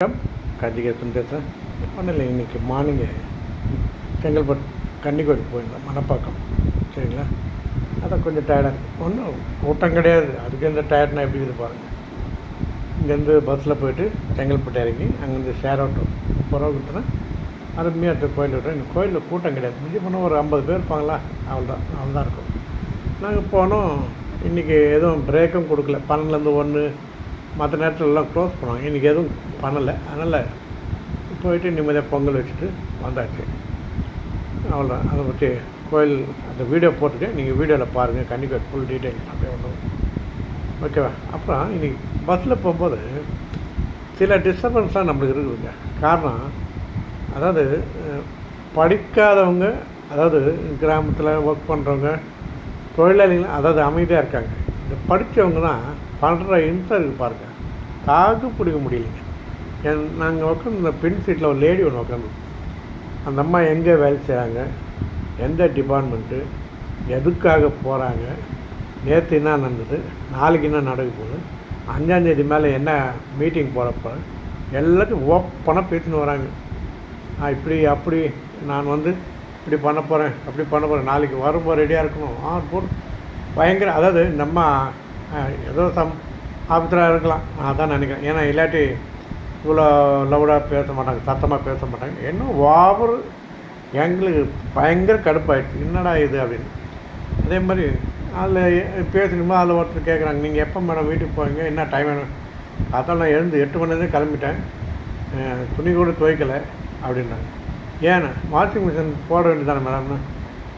வணக்கம். கார்த்திகேசன் பேசுகிறேன் ஒன்றும் இல்லை இன்றைக்கி மார்னிங்கு செங்கல்பட்டு கன்னிக்கோடி போயிருந்தோம் மணப்பாக்கம். சரிங்களா? அதான் கொஞ்சம் டயர்டாக இருக்குது ஒன்றும் கூட்டம் கிடையாது. அதுக்கு எந்த டயர்ட்னா எப்படி இது பாருங்கள் இங்கேருந்து பஸ்ஸில் போயிட்டு செங்கல்பட்டு இறங்கி அங்கேருந்து ஷேர் ஆட்டோ புறவுட்டுனா அருமையாக அடுத்த கோயில் விட்டோம் இந்த கோயிலில் கூட்டம் கிடையாது. மிஞ்சி போனால் ஒரு ஐம்பது பேர் இருப்பாங்களா? அவ்வளோதான் அவ்வளோதான் இருக்கும். நாங்கள் போனோம். இன்றைக்கி எதுவும் பிரேக்கும் கொடுக்கல. பன்னெண்டுலேருந்து ஒன்று மற்ற நேரத்துலலாம் க்ளோஸ் பண்ணுவாங்க. இன்றைக்கி எதுவும் பண்ணலை. அதனால் போயிட்டு நிம்மதியாக பொங்கல் வச்சுட்டு வந்தாச்சு. அவ்வளோதான் அதை பற்றி கோயில் அந்த வீடியோ போட்டுட்டு நீங்கள் வீடியோவில் பாருங்கள் கண்டிப்பாக ஃபுல் டீட்டெயில் அப்படியே ஒன்றும் ஓகேவா அப்புறம் இன்றைக்கி பஸ்ஸில் போகும்போது சில டிஸ்டர்பன்ஸ்லாம் நம்மளுக்கு இருக்குதுங்க. காரணம் அதாவது படிக்காதவங்க அதாவது கிராமத்தில் ஒர்க் பண்ணுறவங்க தொழிலாளிகள் அதாவது அமைதியாக இருக்காங்க. இந்த படித்தவங்க தான் பண்ணுற இன்சம் பாருங்க. தாக்கு பிடிக்க முடியலைங்க என் நாங்கள் உட்காந்து இந்த பின் சீட்டில் ஒரு லேடி ஒன்று உட்காந்து அந்த அம்மா எங்கே வேலை செய்கிறாங்க எந்த டிபார்ட்மெண்ட்டு எதுக்காக போகிறாங்க நேற்று என்ன நடந்தது நாளைக்கு என்ன நடக்க போகுது அஞ்சாந்தேதி மேலே என்ன மீட்டிங் போகிறப்ப எல்லாத்தையும் ஓப்பனாக பேசின்னு வராங்க. இப்படி அப்படி நான் வந்து இப்படி பண்ண போகிறேன் அப்படி பண்ண போகிறேன் நாளைக்கு வரும்போது ரெடியாக இருக்கணும். ஆ போட்டு பயங்கர அதாவது நம்ம ஏதோ சம் ஆபத்தராக இருக்கலாம். நான் அதான் நினைக்கிறேன். ஏன்னா இல்லாட்டி இவ்வளோ லவுடாக பேச மாட்டாங்க சத்தமாக பேச மாட்டாங்க. இன்னும் ஓவர்? எங்களுக்கு பயங்கர கடுப்பாயிடுச்சு. என்னடா இது அப்படின்னு. அதே மாதிரி அதில் பேசணுமோ அதில் ஒருத்தர் கேட்குறாங்க நீங்கள் எப்போ மேடம் வீட்டுக்கு போவீங்க? என்ன டைம் வேணும் அதான் நான் எழுந்து எட்டு மணிலேருந்து கிளம்பிட்டேன். துணி கூட துவைக்கலை அப்படின்னாங்க. ஏண்ணா வாஷிங் மிஷின் போட வேண்டியதானே மேடம்னா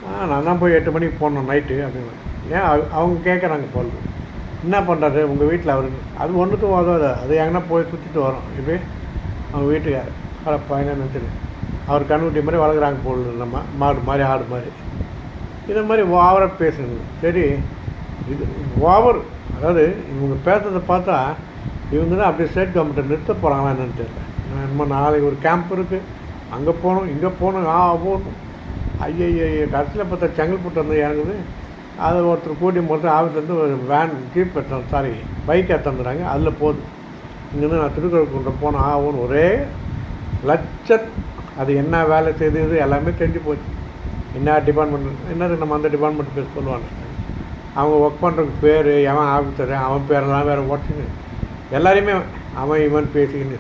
ஆ நான் தான் போய் எட்டு மணிக்கு போடணும் நைட்டு அப்படின்னு ஏன்? அவங்க கேட்குறாங்க போகிறது என்ன பண்ணுறாரு உங்கள் வீட்டில் அவருக்கு அது ஒன்றுக்கும் உதவாது அது எங்கன்னா போய் சுற்றிட்டு வரோம். இப்படி அவங்க வீட்டுக்கார். அட பையனை நினச்சிட்டு அவர் கண்ணுக்குட்டி மாதிரி வளர்க்குறாங்க போல் நம்ம. மாடு மாதிரி ஆடு மாதிரி. இதை மாதிரி ஓவராக பேசுங்க சரி இது ஓவர். அதாவது இவங்க பேசுறதை பார்த்தா இவங்க தான் அப்படியே ஸ்டேட் கவர்மெண்ட்டை நிறுத்த போகிறாங்களா என்னன்னு தெரியல. நான் நாளைக்கு ஒரு கேம்ப் இருக்குது அங்கே போகணும் இங்கே போகணும் ஆ போகணும் ஐயோ கடைசியில் பார்த்தா செங்கல்பட்டு வந்து இறங்குது. அதை ஒருத்தர் கூட்டி போட்டு ஆஃபீஸ்லேருந்து ஒரு வேன் ஜீப் எடுத்தாங்க சாரி பைக் எடுத்துறாங்க அதில் போகுது இங்கேருந்து நான் திருக்குறள் போனேன் ஆகும்னு ஒரே லட்சம். அது என்ன வேலை செய்தது எல்லாமே தெரிஞ்சு போச்சு. என்ன டிபார்ட்மெண்ட் என்னது நம்ம அந்த டிபார்ட்மெண்ட் பேர் சொல்லுவாங்க. அவங்க ஒர்க் பண்ணுறதுக்கு பேர் எவன் ஆஃபீஸரு அவன் பேரெல்லாம் வேறு ஓட்டுங்க எல்லாரையுமே அவன் இவன் பேசிக்கின்னு.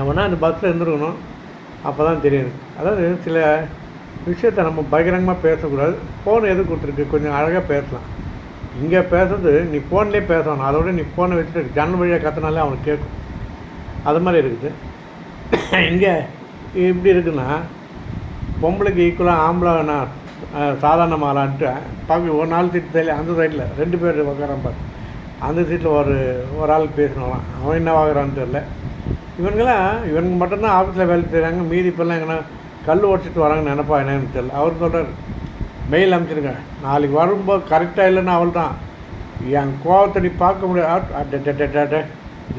எவனா அந்த பஸ்ஸில் இருந்துருக்கணும். அப்போ தான் தெரியுது. அதாவது சில விஷயத்தை நம்ம பகிரங்கமாக பேசக்கூடாது. ஃபோன் எது கொடுத்துருக்கு? கொஞ்சம் அழகாக பேசலாம். இங்கே பேசுறது நீ ஃபோன்லேயே பேசணும். அதோட நீ ஃபோனை வச்சுட்டு ஜன்னல் வழியாக கத்தினாலே அவனுக்கு கேட்கும். அது மாதிரி இருக்குது. இங்கே இப்படி இருக்குன்னா பொம்பளைக்கு ஈக்குவலாக ஆம்பளை நான் சாதாரணமாகலான்ட்டு பார்க்க ஒரு நாள் சீட்டு தெரியல அந்த சைடில் ரெண்டு பேர் உட்காரான் பாரு. அந்த சீட்டில் ஒரு ஒரு ஆள் பேசினாலாம். அவன் என்ன வாங்குறான்னு தெரில இவனுங்களாம் இவனுக்கு மட்டும்தான் ஆஃபீஸில் வேலை செய்கிறாங்க மீதி இப்போல்லாம் எங்கன்னா கல் ஓடிச்சிட்டு வராங்கன்னு நினைப்பா என்னன்னு தெரியல. அவர் சொல்கிறார் மெயில் அனுப்பிச்சிருங்க. நாளைக்கு வரும்போது கரெக்டாக இல்லைன்னா அவள் தான் என் கோவத்தை நீ பார்க்க முடியாது.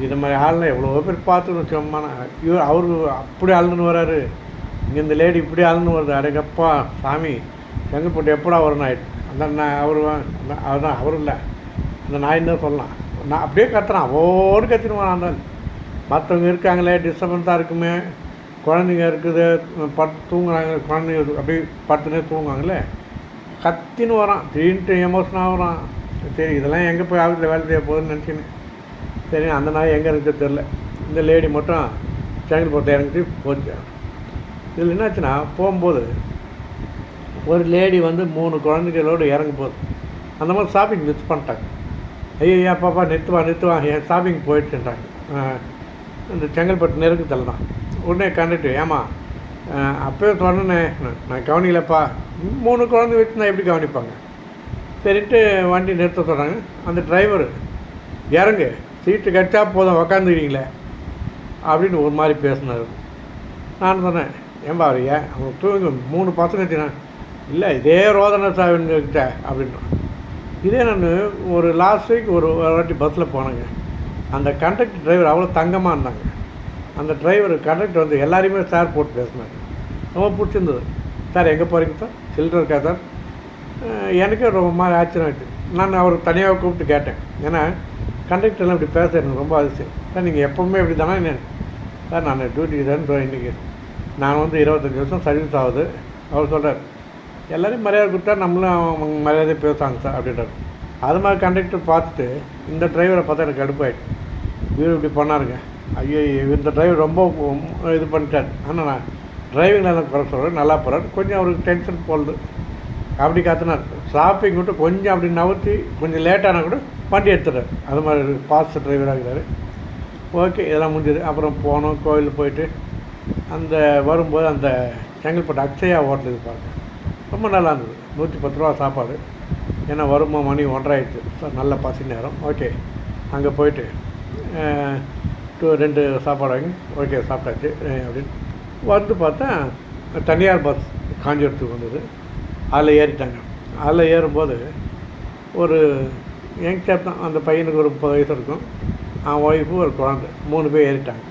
இது மாதிரி ஆள்லாம் எவ்வளோ பேர் பார்த்துக்கணும் சும்மா இவர் அவரு அப்படி ஆளுன்னு வராரு. இங்கே இந்த லேடி இப்படி ஆளுன்னு வருது. அடங்கப்பா சாமி செங்கல்பட்டு எப்படா வரும் ஆயிட்டு அந்த நான் அவர் அதுதான் அவர் இல்லை. அந்த நாயின் தான் சொல்லலாம்? நான் அப்படியே கத்துறான். ஓடு கத்திடுவான் அந்த மற்றவங்க இருக்காங்களே டிஸ்டர்பன்ஸாக இருக்குமே. குழந்தைங்க இருக்குது பட் தூங்குறாங்க குழந்தைங்க அப்படியே படுத்துனே தூங்குவாங்களே கத்தின்னு வரான் திடீர்னுட்டு எமோஷனாக வரான். சரி இதெல்லாம் எங்கே போய் ஆஃபீஸில் வேலை செய்ய போகுதுன்னு நினச்சின்னு. சரி அந்த நாய் எங்கே இருக்குது தெரில இந்த லேடி மட்டும் செங்கல்பட்டு இறங்கிட்டு போச்சு. இதில் என்னாச்சுன்னா போகும்போது ஒரு லேடி வந்து மூணு குழந்தைகளோடு இறங்க போகுது அந்த மாதிரி ஷாப்பிங் மிஸ் பண்ணிட்டாங்க. ஐயா பாப்பா நிறுத்துவா நிறுத்துவா என் ஷாப்பிங் போயிடுச்சுன்றாங்க. இந்த செங்கல்பட்டு நெருக்கத்தில் தான். உடனே கண்டுட்டு ஏமா அப்போயே சொன்னேன் நான் கவனிக்கலப்பா. மூணு குழந்தை வச்சுருந்தா எப்படி கவனிப்பாங்க? சரின்ட்டு வண்டி நிறுத்த சொல்கிறாங்க அந்த டிரைவர் இறங்கு சீட்டு கட்டா போதும் உக்காந்துக்கிறீங்களே அப்படின்னு ஒரு மாதிரி பேசினார். நான் சொன்னேன் ஏன்பா வரையா அவங்க தூங்க மூணு பசங்க வச்சுனா இல்லை இதே ரோதனை சாவின்கிட்ட அப்படின்னு. இதே நான் ஒரு லாஸ்ட் வீக் ஒரு ஒரு வாட்டி பஸ்ஸில் போனேங்க. அந்த கண்டக்டர் டிரைவர் அவ்வளோ தங்கமாக இருந்தாங்க. அந்த டிரைவர் கண்டக்டர் வந்து எல்லாரையுமே சார் போட்டு பேசினார். ரொம்ப பிடிச்சிருந்தது. சார் எங்கே போகிறீங்க சார்? சில்லற இருக்கா சார் எனக்கே ரொம்ப மாதிரி ஆச்சரியம் ஆச்சு நான் அவர் தனியாக கூப்பிட்டு கேட்டேன். ஏன்னா கண்டக்டர்லாம் இப்படி பேச எனக்கு ரொம்ப அதிசயம். சார் நீங்கள் எப்போவுமே இப்படி தானே? சார் நான் டியூட்டிக்கு தான் இன்றைக்கி நான் வந்து இருபத்தஞ்சி வருஷம் சர்வீஸ் ஆகுது. அவர் சொல்கிறார் எல்லோரையும் மரியாதை கொடுத்தா நம்மளும் அவங்க மரியாதை பேசுவாங்க சார் அப்படின்றார். அது மாதிரி கண்டக்டர் பார்த்துட்டு இந்த டிரைவரை பார்த்தா எனக்கு கடுப்பாயிடுச்சு. வீடு இப்படி பண்ணாருங்க. ஐயோ இந்த டிரைவர் ரொம்ப இது பண்ணிட்டார். ஆனால் நான் டிரைவிங் நல்லா குறை சொல்கிறேன் நல்லா போகிறார் கொஞ்சம் அவருக்கு டென்ஷன் போடுது. அப்படி காத்தினார். ஷாப்பிங் விட்டு கொஞ்சம் அப்படி நவுத்தி கொஞ்சம் லேட்டானா கூட வண்டி எடுத்துறாரு அது மாதிரி பாஸ்ட் டிரைவராக இருக்கிறார் ஓகே இதெல்லாம் முடிஞ்சது. அப்புறம் போனோம் கோயில் போயிட்டு அந்த வரும்போது அந்த செங்கல்பட்டு அக்ஷயா ஹோட்டலுக்கு பாருங்க. ரொம்ப நல்லா இருந்தது. நூற்றி பத்து ரூபா சாப்பாடு. ஏன்னா வருமா மணி ஒன்றரை ஆயிடுச்சு. நல்ல பசி நேரம். ஓகே அங்கே போயிட்டு ரெண்டு சாப்பாடு வாங்கி ஓகே சாப்பிட்டாச்சு. அப்படின்னு. வந்து பார்த்தா தனியார் பஸ் காஞ்சிபுரத்துக்கு வந்தது. அதில் ஏறிட்டாங்க. அதில் ஏறும்போது ஒரு யங்ஸ்டர் தான். அந்த பையனுக்கு ஒரு முப்பது வயசு இருக்கும். அவன் ஒய்ஃபு ஒரு குழந்தை. மூணு பேர் ஏறிட்டாங்க.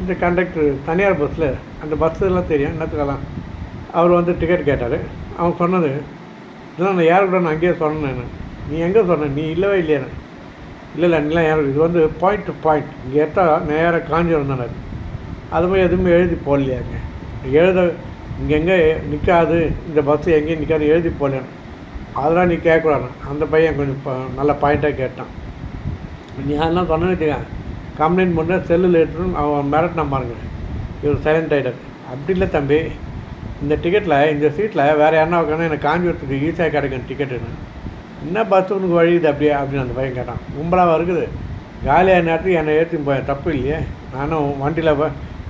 இந்த கண்டக்டர் தனியார் பஸ்ஸில் அந்த பஸ்ஸெல்லாம் தெரியும். என்னத்துக்கெல்லாம்? அவர் வந்து டிக்கெட் கேட்டார். அவன் சொன்னது இதெல்லாம் நான் யார் கூட நான் அங்கேயே சொன்னேன் நீ எங்கே சொன்ன? நீ இல்லவே இல்லையானே இல்லை இல்லை யாரும் இது வந்து பாயிண்ட் டு பாயிண்ட் இங்கே எடுத்தால் நேராக காஞ்சிபுரம் தானே அது. மாதிரி எதுவுமே எழுதி போடலையாங்க. எழுத இங்கே எங்கே நிற்காது இந்த பஸ்ஸு எங்கேயும் நிற்காது எழுதி போடலையான்னு அதெல்லாம் நீ கேட்கக்கூடாது. அந்த பையன் கொஞ்சம் நல்ல பாயிண்ட்டாக கேட்டான். நீ அதெல்லாம் சொன்னேன்னு கம்ப்ளைண்ட் பண்ண செல்லில் எடுத்துன்னு அவன் மிரட்டினான் பாருங்க. இவர் சைலண்ட் ஆகிட்டார் அப்படி இல்லை தம்பி இந்த டிக்கெட்டில் இந்த சீட்டில் வேறு யாருன்னா உட்காந்து எனக்கு காஞ்சிபுரத்துக்கு ஈஸியாக கிடைக்கும் டிக்கெட்டுன்னு என்ன பஸ் உனக்கு வழியுது அப்படியே அப்படின்னு அந்த பையன் கேட்டான். கும்பலாக இருக்குது காலியாக நேரத்துக்கு என்னை ஏற்றி போயேன் தப்பு இல்லையே. நானும் வண்டியில்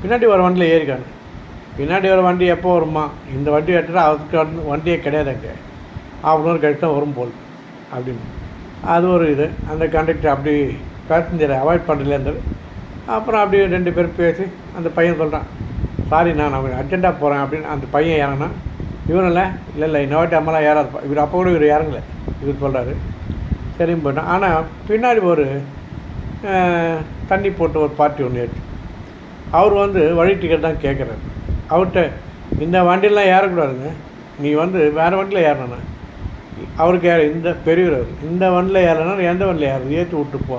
பின்னாடி ஒரு வண்டியில் ஏறிக்கானு பின்னாடி ஒரு வண்டி எப்போ வருமா? இந்த வண்டி எடுத்துகிட்டு அதுக்கு வந்து வண்டியே கிடையாது அங்கே. அப்படின்னு கழிச்சு தான் வரும் போல் அப்படின்னு. அது ஒரு இது. அந்த கண்டக்டர் அப்படி பேசஞ்சரை அவாய்ட் பண்ணுறதுல அப்புறம் அப்படியே ரெண்டு பேரும் பேசி அந்த பையன் சொல்கிறான் சாரி நான் அவன் அர்ஜெண்ட்டாக போகிறேன் அப்படின்னு அந்த பையன் இறங்கினா இவன் இல்லை இல்லை இல்லை இன்னொரு அம்மாலாம் ஏறாதுப்பா இவர் அப்போ கூட இவர் இறங்கல. இவர் சொல்கிறாரு சரின்னு போயிட்டான். ஆனால் பின்னாடி ஒரு தண்ணி போட்டு ஒரு பார்ட்டி ஒன்று ஏற்று அவர் வந்து வழி டிக்கெட் தான் கேட்குறாரு அவர்கிட்ட இந்த வண்டியெலாம் ஏறக்கூடாதுங்க. நீ வந்து வேறு வண்டியில் ஏறணும் அவருக்கு ஏற இந்த பெரியவர் அவர். இந்த வண்டியில் ஏறணும் எந்த வண்டியில் ஏறது ஏற்றி விட்டு போ.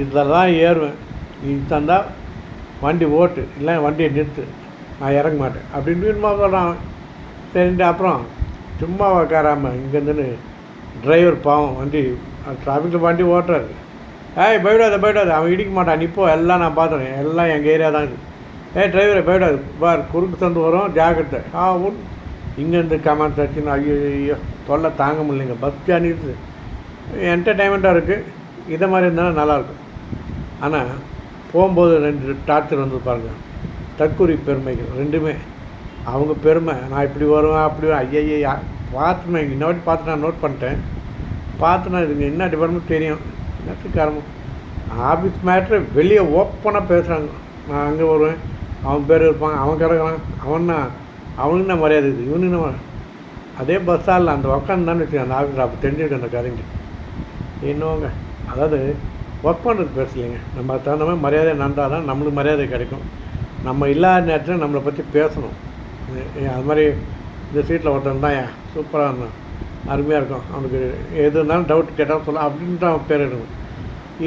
இதில் தான் ஏறுவேன். நீ தந்தால் வண்டி ஓட்டு. இல்லை வண்டியை நிறுத்து. நான் இறங்க மாட்டேன். அப்படின்னு சொல்கிறான் சரின்ட்டு அப்புறம் சும்மா உக்காராமல் இங்கேருந்துன்னு டிரைவர் பாவம் வண்டி டிராஃபிக்கில் வண்டி ஓட்டுறாரு. ஏய் போயிடாத போயிடாது அவன் இடிக்க மாட்டான். நிப்போ எல்லாம் நான் பார்த்துறேன். எல்லாம் எங்கள் ஏரியா தான் இருக்குது ஏய் டிரைவரை போயிடாது. பார் குறுக்கு தந்து வரும் ஜாக்கிரதை. ஆ உன். இங்கேருந்து கமெண்ட் தச்சுன்னு ஐயோ ஐயோ தொல்லை தாங்க முடியலைங்க. பஸ் ஜானிது என்டர்டைன்மெண்ட்டாக இருக்குது இதை மாதிரி இருந்தாலும் நல்லாயிருக்கும். ஆனால் போகும்போது ரெண்டு டார்ச்சர் வந்து பாருங்கள் தற்கொலை பெருமைகள் ரெண்டுமே. அவங்க பெருமை. நான் இப்படி வருவேன் அப்படி ஐயா பார்த்துமே இன்ன வாட்டி பார்த்து நான் நோட் பண்ணிட்டேன். பார்த்து நான் இதுங்க என்ன டிபார்ட்மெண்ட் தெரியும்? என்னத்துக்காரமும் ஆஃபீஸ் மேட்ரு வெளியே ஓப்பனாக பேசுகிறாங்க நான் அங்கே வருவேன். அவன் பேர் இருப்பான் அவன் கிடக்கிறான். அவன்னா அவனுக்கு என்ன மரியாதை இருக்குது இவனுக்கு என்ன அதே பஸ்ஸால் அந்த உக்காந்தான்னு வச்சுக்கோங்க அந்த ஆஃபீஸில் அப்போ தெரிஞ்சுக்கிட்டு அந்த கதைங்க. இன்னொங்க அதாவது ஒர்க் பண்ணுறது பேசலைங்க. நம்ம தகுந்த மாதிரி மரியாதை நன்றால் தான் நம்மளுக்கு மரியாதை கிடைக்கும். நம்ம இல்லாத நேரத்தில் நம்மளை பற்றி பேசணும். அது மாதிரி இந்த சீட்டில் ஒருத்தன் தான் சூப்பராக இருந்தான். அருமையாக இருக்கும் அவனுக்கு எது இருந்தாலும் டவுட் கேட்டால் சொல்ல அப்படின்ட்டு அவன் பேர் எடுக்கும்.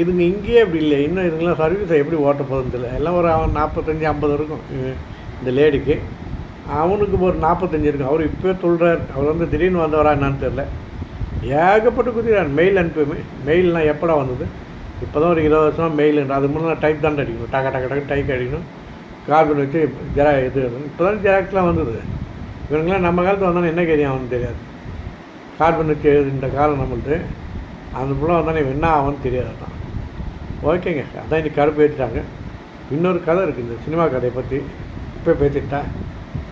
இதுங்க இங்கேயே அப்படி இல்லை இன்னும் இதுங்களாம் சர்வீஸை எப்படி ஓட்ட போகுதுன்னு தெரியல. எல்லாம் ஒரு அவன் நாற்பத்தஞ்சி ஐம்பது இருக்கும். இந்த லேடிக்கு அவனுக்கு ஒரு நாற்பத்தஞ்சு இருக்கும். அவர் இப்போயே சொல்கிறார் அவர் வந்து திடீர்னு வந்தவரா என்னான்னு தெரில ஏகப்பட்டு குதிக்கிறார் மெயில் அனுப்பி மெயில்லாம் எப்படா வந்தது? இப்போ தான் ஒரு இருபது வருஷமாக மெயில் அது முன்னே டைப் தான் அடிக்கணும். டக்க டக்க டக்கு டைப் அடிக்கணும். கார்பன் வச்சு ஜெரா இது இப்போ தான் ஜெராக்ஸ்லாம் வந்தது. இவங்களாம் நம்ம காலத்தில் வந்தாலும் என்ன கேரியும் அவனு தெரியாது. கார்பன் வச்சு எழுதுன்ற காலம் நம்மளுது. அந்த பிள்ளை வந்தானே என்ன ஆகும்னு தெரியாது தான் ஓகேங்க. அதான் இன்னைக்கு கருப்பு ஏற்றிட்டாங்க இன்னொரு கதை இருக்குது இந்த சினிமா கதையை பற்றி இப்போ பேசிட்டா.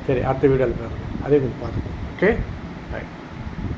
சரி அடுத்த வீடியோவில் பாருங்கள் அதே கொஞ்சம் பார்த்துக்கோங்க ஓகே?